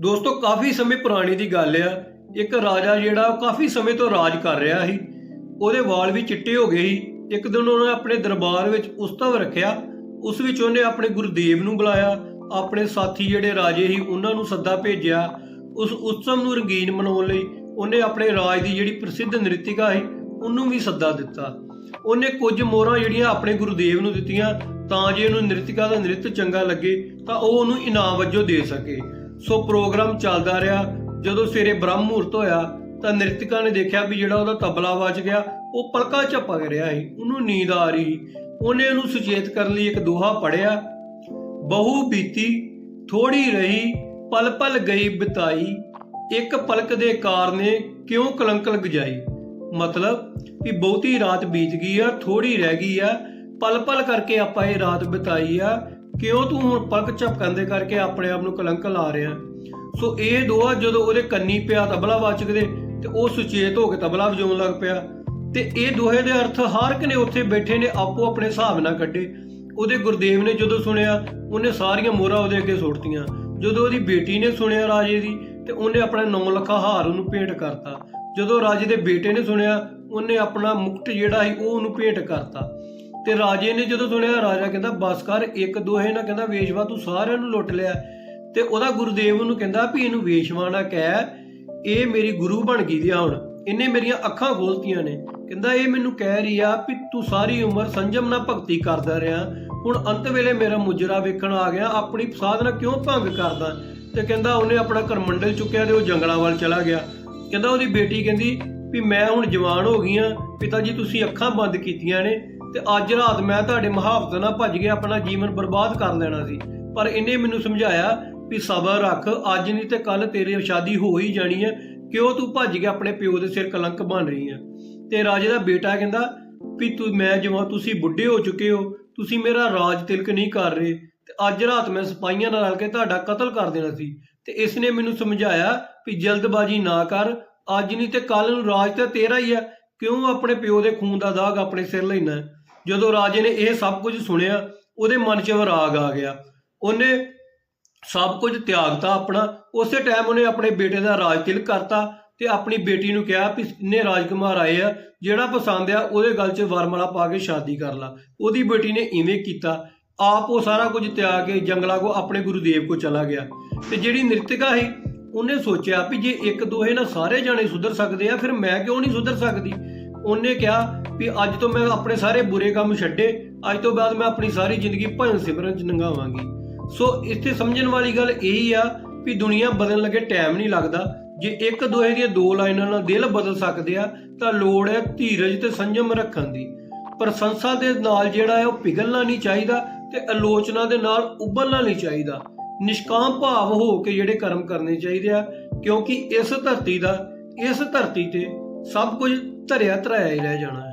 ਦੋਸਤੋ, ਕਾਫੀ ਸਮੇਂ ਪੁਰਾਣੀ ਦੀ ਗੱਲ ਆ। ਇੱਕ ਰਾਜਾ ਜਿਹੜਾ, ਉਹ ਕਾਫੀ ਸਮੇਂ ਤੋਂ ਰਾਜ ਕਰ ਰਿਹਾ ਸੀ। ਉਹਦੇ ਵਾਲ ਵੀ ਚਿੱਟੇ ਹੋ ਗਏ ਸੀ। ਇੱਕ ਦਿਨ ਉਹਨੇ ਆਪਣੇ ਦਰਬਾਰ ਵਿੱਚ ਉਸਤਵ ਰੱਖਿਆ। ਉਸ ਵਿੱਚ ਉਹਨੇ ਆਪਣੇ ਗੁਰਦੇਵ ਨੂੰ ਬੁਲਾਇਆ। ਆਪਣੇ ਸਾਥੀ ਜਿਹੜੇ ਰਾਜੇ ਸੀ, ਉਹਨਾਂ ਨੂੰ ਸੱਦਾ ਭੇਜਿਆ। ਉਸ ਉਤਸਵ ਨੂੰ ਰੰਗੀਨ ਮਨਾਉਣ ਲਈ ਉਹਨੇ ਆਪਣੇ ਰਾਜ ਦੀ ਜਿਹੜੀ ਪ੍ਰਸਿੱਧ ਨ੍ਰਿਤਿਕਾ ਸੀ, ਉਹਨੂੰ ਵੀ ਸੱਦਾ ਦਿੱਤਾ। ਉਹਨੇ ਕੁਝ ਮੋਹਰਾਂ ਜਿਹੜੀਆਂ ਆਪਣੇ ਗੁਰਦੇਵ ਨੂੰ ਦਿੱਤੀਆਂ, ਤਾਂ ਜੇ ਉਹਨੂੰ ਨ੍ਰਿਤਿਕਾ ਦਾ ਨ੍ਰਿਤ ਚੰਗਾ ਲੱਗੇ, ਤਾਂ ਉਹ ਉਹਨੂੰ ਇਨਾਮ ਵਜੋਂ ਦੇ ਸਕੇ। ਸੋ ਪ੍ਰੋਗਰਾਮ ਚੱਲਦਾ ਰਿਹਾ। ਜਦੋਂ ਸਵੇਰੇ ਬ੍ਰਹਮ ਮੁਹੂਰਤ ਹੋਇਆ, ਤਾਂ ਨ੍ਰਿਤਿਕਾ ਨੇ ਦੇਖਿਆ ਵੀ ਜਿਹੜਾ ਉਹਦਾ ਤਬਲਾ ਵੱਜ ਗਿਆ, ਉਹ ਪਲਕਾਂ ਝਪਕ ਰਿਹਾ ਸੀ। ਉਹਨੂੰ ਨੀਂਦ ਆ ਰਹੀ ਉਹਨੇ ਉਹਨੂੰ ਸੁਚੇਤ ਕਰਨ ਲਈ ਇੱਕ ਦੋਹਾ ਪੜਿਆ ਬਹੁ ਬੀਤੀ ਥੋੜੀ ਰਹੀ, ਪਲ ਪਲ ਗਈ ਬਿਤਾਈ। ਇੱਕ ਪਲਕ ਦੇ ਕਾਰਨੇ ਕਿਉਂ ਕਲੰਕ ਗਜਾਈ ਮਤਲਬ ਵੀ ਬਹੁਤੀ ਰਾਤ ਬੀਤ ਗਈ ਆ ਥੋੜੀ ਰਹਿ ਗਈ ਆ, ਪਲ ਪਲ ਕਰਕੇ ਆਪਾਂ ਇਹ ਰਾਤ ਬਿਤਾਈ ਆ ਕਿਉਂ ਤੂੰ ਹੁਣ ਪਲਕ ਝਪਕਣ ਕਰਕੇ ਆਪਣੇ ਆਪ ਨੂੰ ਕਲੰਕ ਲਾ ਰਿਹਾ ਸੋ ਇਹ ਦੋਆ ਜਦੋਂ ਉਹਦੇ ਕੰਨੀ ਪਿਆ ਤਬਲਾ ਵਾਚਕਦੇ ਤੇ ਉਹ ਸੁਚੇਤ ਹੋ ਕੇ ਤਬਲਾ ਵਜਾਉਣ ਲੱਗ ਪਿਆ। ਤੇ ਇਹ ਦੋਹੇ ਦੇ ਅਰਥ ਹਰ ਇੱਕ ਨੇ ਉੱਥੇ ਬੈਠੇ ਨੇ, ਆਪੋ ਆਪਣੇ ਹਿਸਾਬ ਨਾਲ ਕੱਢੇ। ਉਹਦੇ ਗੁਰਦੇਵ ਨੇ ਜਦੋਂ ਸੁਣਿਆ, ਉਹਨੇ ਸਾਰੀਆਂ ਮੋਹਰਾਂ ਉਹਦੇ ਅੱਗੇ ਸੁੱਟਤੀਆਂ। ਜਦੋਂ ਉਹਦੀ ਬੇਟੀ ਨੇ ਸੁਣਿਆ ਰਾਜੇ ਦੀ, ਤੇ ਉਹਨੇ ਆਪਣਾ ਨੌ ਲੱਖਾ ਹਾਰ ਉਹਨੂੰ ਭੇਟ ਕਰਤਾ। ਜਦੋਂ ਰਾਜੇ ਦੇ ਬੇਟੇ ਨੇ ਸੁਣਿਆ, ਉਹਨੇ ਆਪਣਾ ਮੁਕਟ ਜਿਹੜਾ ਸੀ, ਉਹ ਉਹਨੂੰ ਭੇਟ ਕਰਤਾ। ਤੇ ਰਾਜੇ ਨੇ ਜਦੋਂ ਸੁਣਿਆ, ਰਾਜਾ ਕਹਿੰਦਾ, ਬਸ ਕਰ, ਇੱਕ ਦੋਹੇ ਨਾ ਕਹਿੰਦਾ ਵੇਸ਼ਵਾ ਤੂੰ ਸਾਰਿਆਂ ਨੂੰ ਲੁੱਟ ਲਿਆ। ਤੇ ਉਹਦਾ ਗੁਰਦੇਵ ਨੂੰ ਕਹਿੰਦਾ ਵੀ ਇਹਨੂੰ ਵੇਸ਼ਵਾ ਨਾ ਕਹਿ, ਇਹ ਮੇਰੀ ਗੁਰੂ ਬਣ ਗਈ ਦੀ ਹੁਣ। ਇਹਨੇ ਮੇਰੀਆਂ ਅੱਖਾਂ ਖੋਲਤੀਆਂ ਨੇ। ਕਹਿੰਦਾ, ਇਹ ਮੈਨੂੰ ਕਹਿ ਰਹੀ ਆ ਵੀ ਤੂੰ ਸਾਰੀ ਉਮਰ ਸੰਜਮ ਨਾਲ ਭਗਤੀ ਕਰਦਾ ਰਿਹਾ। ਹੁਣ ਅੰਤ ਵੇਲੇ ਮੇਰਾ ਮੁਜਰਾ ਵੇਖਣ ਆ ਗਿਆ, ਆਪਣੀ ਸਾਧਨਾ ਕਿਉਂ ਭੰਗ ਕਰਦਾ? ਤੇ ਕਹਿੰਦਾ, ਉਹਨੇ ਆਪਣਾ ਕਰਮੰਡਲ ਚੁੱਕਿਆ ਤੇ ਉਹ ਜੰਗਲਾਂ ਵੱਲ ਚਲਾ ਗਿਆ। ਕਹਿੰਦਾ, ਉਹਦੀ ਬੇਟੀ ਕਹਿੰਦੀ ਵੀ, ਮੈਂ ਹੁਣ ਜਵਾਨ ਹੋ ਗਈ ਆ। ਪਿਤਾ ਜੀ, ਤੁਸੀਂ ਅੱਖਾਂ ਬੰਦ ਕੀਤੀਆਂ ਨੇ। ਤੇ ਅੱਜ ਰਾਤ ਮੈਂ ਤੁਹਾਡੇ ਮੁਹਾਵਤ ਨਾਲ ਭੱਜ ਕੇ ਆਪਣਾ ਜੀਵਨ ਬਰਬਾਦ ਕਰ ਲੈਣਾ ਸੀ। ਪਰ ਇਹਨੇ ਮੈਨੂੰ ਸਮਝਾਇਆ ਵੀ ਸਬਰ ਰੱਖ, ਅੱਜ ਨਹੀਂ ਤੇ ਕੱਲ ਤੇਰੀ ਸ਼ਾਦੀ ਹੋ ਹੀ ਜਾਣੀ ਹੈ। ਕਿਉਂ ਤੂੰ ਭੱਜ ਕੇ ਆਪਣੇ ਪਿਓ ਦੇ ਸਿਰ ਕਲੰਕ ਬਣ ਰਹੀ ਹੈ? ਤੇ ਰਾਜੇ ਦਾ ਬੇਟਾ ਕਹਿੰਦਾ ਵੀ ਤੂੰ, ਮੈਂ ਜਵਾਂ ਤੁਸੀਂ ਬੁੱਢੇ ਹੋ ਚੁੱਕੇ ਹੋ, ਤੁਸੀਂ ਮੇਰਾ ਰਾਜ ਤਿਲਕ ਨਹੀਂ ਕਰ ਰਹੇ। ਤੇ ਅੱਜ ਰਾਤ ਮੈਂ ਸਿਪਾਹੀਆਂ ਨਾਲ ਰਲ ਕੇ ਤੁਹਾਡਾ ਕਤਲ ਕਰ ਦੇਣਾ ਸੀ। ਤੇ ਇਸ ਨੇ ਮੈਨੂੰ ਸਮਝਾਇਆ ਵੀ ਜਲਦਬਾਜ਼ੀ ਨਾ ਕਰ, ਅੱਜ ਨਹੀਂ ਤੇ ਕੱਲ ਨੂੰ ਰਾਜ ਤਾਂ ਤੇਰਾ ਹੀ ਆ ਕਿਉਂ ਆਪਣੇ ਪਿਓ ਦੇ ਖੂਨ ਦਾ ਦਾਗ ਆਪਣੇ ਸਿਰ ਲੈਣਾ ਜਦੋਂ ਰਾਜੇ ਨੇ ਇਹ ਸਭ ਕੁਝ ਸੁਣਿਆ, ਉਹਦੇ ਮਨ 'ਚ ਵਿਰਾਗ ਆ ਗਿਆ। ਉਹਨੇ ਸਭ ਕੁਝ ਤਿਆਗਤਾ ਆਪਣਾ। ਉਸੇ ਟਾਈਮ ਉਹਨੇ ਆਪਣੇ ਬੇਟੇ ਦਾ ਰਾਜ ਤਿਲਕ ਕਰਤਾ ਤੇ ਆਪਣੀ ਬੇਟੀ ਨੂੰ ਕਿਹਾ ਵੀ ਇੰਨੇ ਰਾਜਕੁਮਾਰ ਆਏ ਆ, ਜਿਹੜਾ ਪਸੰਦ ਆ ਉਹਦੇ ਗਲ 'ਚ ਵਰਮਾਲਾ ਪਾ ਕੇ ਸ਼ਾਦੀ ਕਰ ਲਾ। ਉਹਦੀ ਬੇਟੀ ਨੇ ਇਵੇਂ ਕੀਤਾ। ਆਪ ਉਹ ਸਾਰਾ ਕੁਝ ਤਿਆਗ ਕੇ ਜੰਗਲਾਂ ਕੋ ਆਪਣੇ ਗੁਰੂਦੇਵ ਕੋ ਚਲਾ ਗਿਆ। ਤੇ ਜਿਹੜੀ ਨ੍ਰਿਤਿਕਾ ਸੀ, ਉਹਨੇ ਸੋਚਿਆ ਵੀ ਜੇ ਇੱਕ ਦੋਹੇ ਨਾਲ ਸਾਰੇ ਜਾਣੇ ਸੁਧਰ ਸਕਦੇ ਆ, ਫਿਰ ਮੈਂ ਕਿਉਂ ਨਹੀਂ ਸੁਧਰ ਸਕਦੀ? ਉਹਨੇ ਕਿਹਾ ਵੀ ਅੱਜ ਤੋਂ ਮੈਂ ਆਪਣੇ ਸਾਰੇ ਬੁਰੇ ਕੰਮ ਛੱਡੇ, ਅੱਜ ਤੋਂ ਬਾਅਦ ਮੈਂ ਆਪਣੀ ਸਾਰੀ ਜ਼ਿੰਦਗੀ ਭਜਨ ਸਿਮਰਨ ਚ ਲੰਘਾਵਾਂਗੀ ਸੋ ਇੱਥੇ ਸਮਝਣ ਵਾਲੀ ਗੱਲ ਇਹੀ ਆ ਵੀ ਦੁਨੀਆ ਬਦਲਣ ਲੱਗੇ ਟਾਈਮ ਨਹੀਂ ਲੱਗਦਾ। ਜੇ ਇੱਕ ਦੋਹੇ ਦੀਆਂ ਦੋ ਲਾਈਨਾਂ ਨਾਲ ਦਿਲ ਬਦਲ ਸਕਦੇ ਆ, ਤਾਂ ਲੋੜ ਹੈ ਧੀਰਜ ਤੇ ਸੰਜਮ ਰੱਖਣ ਦੀ। ਪ੍ਰਸ਼ੰਸਾ ਦੇ ਨਾਲ ਜਿਹੜਾ ਹੈ ਉਹ ਪਿਘਲਣਾ ਨਹੀਂ ਚਾਹੀਦਾ ਤੇ ਆਲੋਚਨਾ ਦੇ ਨਾਲ ਉਬਲਣਾ ਨਹੀਂ ਚਾਹੀਦਾ। ਨਿਸ਼ਕਾਮ ਭਾਵ ਹੋ ਕੇ ਜਿਹੜੇ ਕਰਮ ਕਰਨੇ ਚਾਹੀਦੇ ਆ, ਕਿਉਂਕਿ ਇਸ ਧਰਤੀ ਦਾ, ਇਸ ਧਰਤੀ ਤੇ ਸਭ ਕੁਝ ਧਰਿਆ ਧਰਾਇਆ ਹੀ ਰਹਿ ਜਾਣਾ